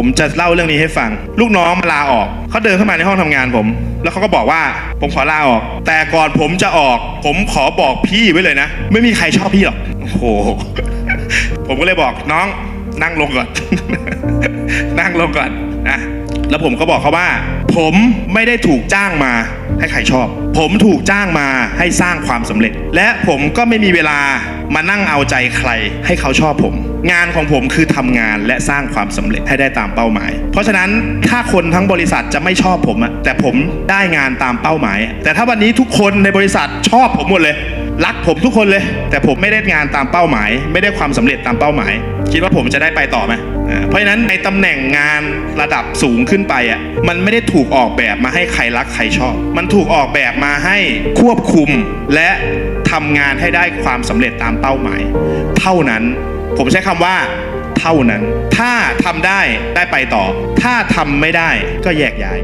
ผมจะเล่าเรื่องนี้ให้ฟัง ลูกน้องมาลาออก เขาเดินเข้ามาในห้องทำงานผม แล้วเขาก็บอกว่าผมขอลาออก แต่ก่อนผมจะออก ผมขอบอกพี่ไว้เลยนะ ไม่มีใครชอบพี่หรอกโอ้โหผมก็เลยบอกน้องนั่งลงก่อน นั่งลงก่อนนะแล้วผมก็บอกเขาว่า ผมไม่ได้ถูกจ้างมาให้ใครชอบ ผมถูกจ้างมาให้สร้างความสำเร็จ และผมก็ไม่มีเวลา มานั่งเอาใจใครให้เขาชอบผม งานของผมคือทำงานและสร้างความสำเร็จให้ได้ตามเป้าหมาย เพราะฉะนั้นถ้าคนทั้งบริษัทจะไม่ชอบผมอะแต่ผมได้งานตามเป้าหมาย แต่ถ้าวันนี้ทุกคนในบริษัทชอบผมหมดเลย รักผมทุกคนเลย แต่ผมไม่ได้งานตามเป้าหมาย ไม่ได้ความสำเร็จตามเป้าหมาย คิดว่าผมจะได้ไปต่อไหม เพราะฉะนั้นในตำแหน่งงานระดับสูงขึ้นไปอะมันไม่ได้ถูกออกแบบมาให้ใครรักใครชอบ มันถูกออกแบบมาให้ควบคุมและทำงานให้ได้ความสำเร็จตามเป้าหมาย เท่านั้นผมใช้คำว่าเท่านั้น ถ้าทำได้ได้ไปต่อ ถ้าทำไม่ได้ก็แยกย้าย